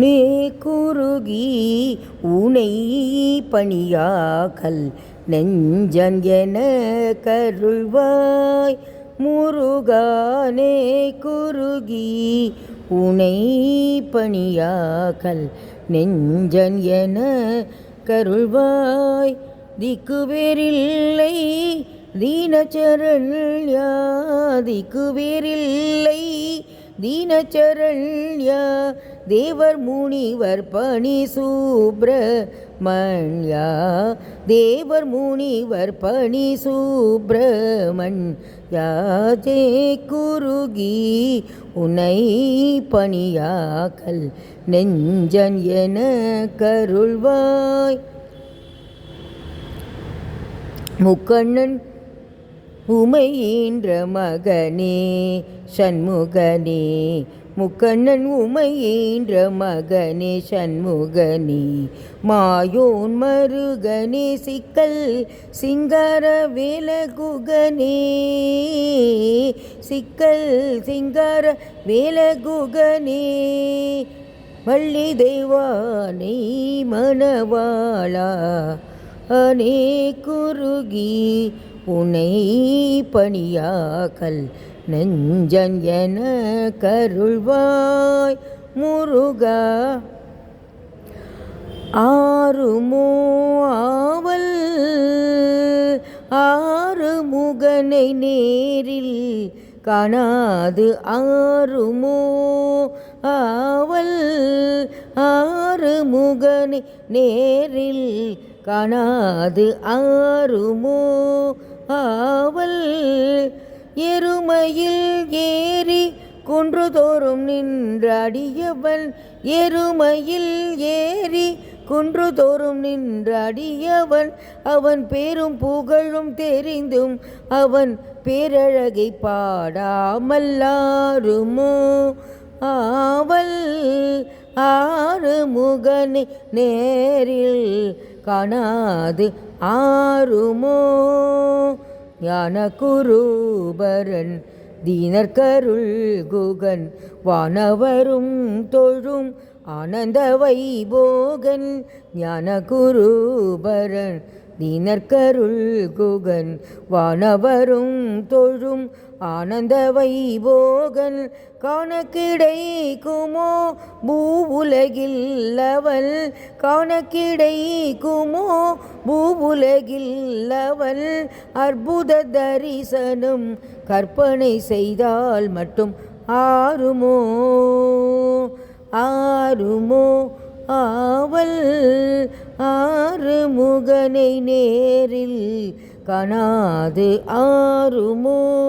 நே குறுகி உனை பணியாக்கல் நெஞ்சன் என கருள்வாய். முருகானே குறுகி உனை பணியாக்கல் நெஞ்சன் என கருள்வாய். திக்குவேரில்லை தீனச்சரண் யா திக்குவேரில்லை தீனச்சரண் யா தேவர் முனிவர் பணி சுப்பிரமண்யா. தேவர் முனிவர் பணி சுப்பிரமண்யா. ஜே குருகி உனை பணியாக்கல் நெஞ்சன் என கருள்வாய். முக்கண்ணன் உமையின்ற மகனே சண்முகனே முக்கண்ணன் உமையின்ற மகனே சண்முகனே மாயோன் மருகனே சிக்கல் சிங்கார வேலகுகனே. சிக்கல் சிங்கார வேலகுகனே வள்ளி தெய்வானை மணவாளா அனே குருகி உனை பணியாக்கல் நெஞ்சன் என கருள்வாய் முருகா. ஆறுமோ ஆவல் ஆறு முகனை நேரில் காணாது ஆறுமோ ஆவல் ஆறு முகனை நேரில் காணாது ஆறுமோ ஆவல். எருமையில் ஏறி குன்றுதோறும் நின்றடியவன் எருமையில் ஏறி குன்றுதோறும் நின்றடியவன் அவன் பேரும் புகழும் தெரிந்தும் அவன் பேரழகை பாடாமல்லாருமோ ஆவல் ஆறு முகனை நேரில் காணாது ஆறுமோ. ஞான குரூபரன் தீனர்கருள் குகன் வானவரும் தொழும் ஆனந்த வைபோகன் ஞான குரூபரன் தீனர்கருள் குகன் வானவரும் தொழும் ஆனந்த வைபோகன் காண கிடைக்குமோ பூவுலகில் அவள் காண கிடைக்குமோ பூவுலகில் அவள் அற்புத தரிசனம் கற்பனை செய்தால் மட்டும் ஆறுமோ? ஆறுமோ? ஆவல் முகனை நேரில் கணாது ஆறுமோ?